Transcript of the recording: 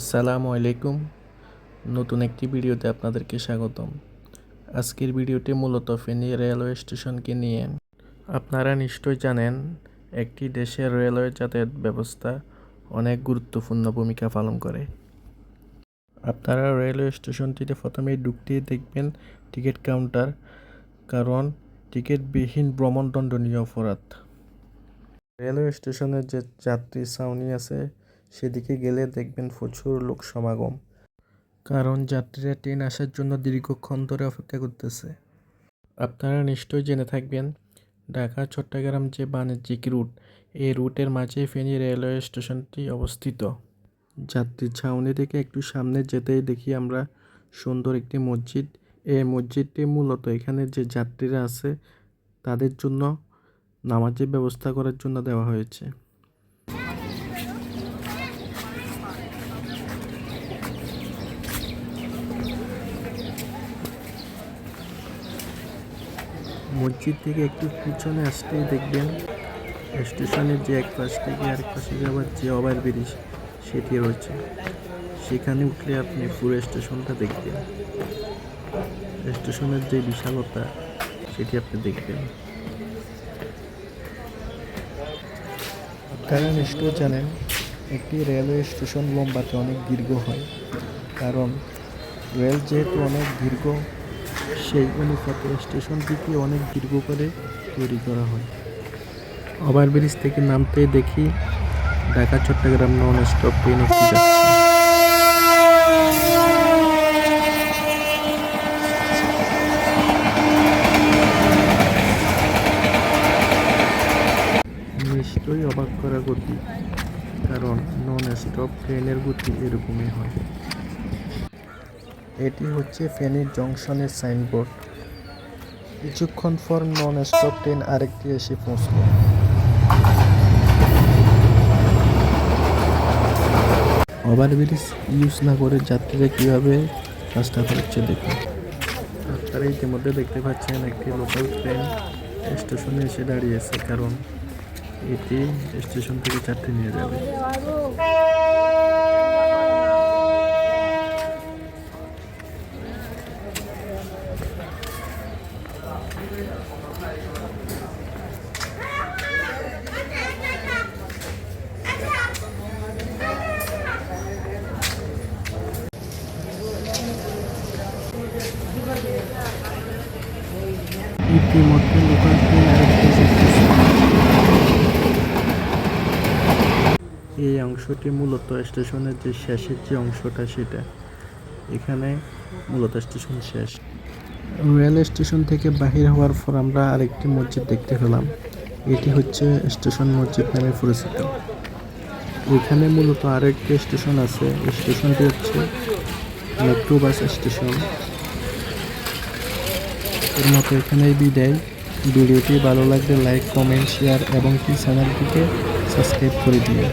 আসসালামু আলাইকুম। নতুন একটি ভিডিওতে আপনাদেরকে স্বাগতম। আজকের ভিডিওটি মূলত ফেনী রেলওয়ে স্টেশনকে নিয়ে। আপনারা নিশ্চয়ই জানেন, একটি দেশের রেলওয়ে যাতায়াত ব্যবস্থা অনেক গুরুত্বপূর্ণ ভূমিকা পালন করে। আপনারা রেলওয়ে স্টেশনটিতে প্রথমেই ঢুকতেই দেখবেন টিকিট কাউন্টার, কারণ টিকিটবিহীন ভ্রমণ দণ্ডনীয় অপরাধ। রেলওয়ে স্টেশনের যে যাত্রী ছাউনি আছে সেদিকে গেলে দেখবেন প্রচুর লোক সমাগম। কারণ যাত্রীরা ট্রেন আসার জন্য দীর্ঘক্ষণ ধরে অপেক্ষা করতেছে। আপনারা নিশ্চয়ই জেনে থাকবেন, ঢাকা, চট্টগ্রাম যে বাণিজ্যিক রুট, এই রুটের মাঝে ফেনী রেলওয়ে স্টেশনটি অবস্থিত। যাত্রী ছাউনি থেকে একটু সামনে যেতেই দেখি আমরা সুন্দর একটি মসজিদ। এই মসজিদটি মূলত এখানে যে যাত্রীরা আছে, তাদের জন্য নামাজের ব্যবস্থা করার জন্য দেওয়া হয়েছে। মসজিদ থেকে একটু পিছনে আসতেই দেখবেন, স্টেশনের যে এক পাশ থেকে আরেক পাশে যাওয়ার যে ওভার ব্রিজ সেটি রয়েছে। সেখানে উঠলে আপনি পুরো স্টেশনটা দেখবেন। স্টেশনের যে বিশালতা, সেটি আপনি দেখবেন। আপনারা নিশ্চয় জানেন, একটি রেলওয়ে স্টেশন লম্বাতে অনেক দীর্ঘ হয়। কারণ রেল যেহেতু অনেক দীর্ঘ সেই অনুপাতে স্টেশনটিকে অনেক দীর্ঘ করে তৈরি করা হয়। ওভারব্রিজ থেকে নামতে দেখি Dhaka, Chittagong non stop train একটি নিশ্চয়ই অবাক করা গতি, কারণ নন স্টপ ট্রেনের গতি এরকমই হয়। এটি হচ্ছে ফেনীর জংশনের সাইনবোর্ড। কিছুক্ষণ পর নন স্টপ ট্রেন আরেকটি এসে পৌঁছল। ওভারব্রিজ ইউজ না করে যাত্রীরা কীভাবে কাজটা করছে দেখুন। আপনারা ইতিমধ্যে দেখতে পাচ্ছেন একটি লোকাল ট্রেন স্টেশনে এসে দাঁড়িয়েছে কারণ এটি স্টেশন থেকে যাত্রী নিয়ে যাবে। ইতিমধ্যে। এই অংশটি মূলত স্টেশনের যে শেষের যে অংশটা সেটা। এখানে মূলত স্টেশন শেষ। রেল স্টেশন থেকে বাহির হওয়ার পর আমরা আরেকটি মসজিদ দেখতে পেলাম। এটি হচ্ছে স্টেশন মসজিদ নামে পরিচিত। এখানে মূলত আরেকটি স্টেশন আছে। স্টেশনটি হচ্ছে মেট্রো বাস স্টেশন। এর মতো এখানেই বিদায়। ভিডিওটি ভালো লাগলে লাইক কমেন্ট শেয়ার এবং কি চ্যানেলটিকে সাবস্ক্রাইব করে দিও।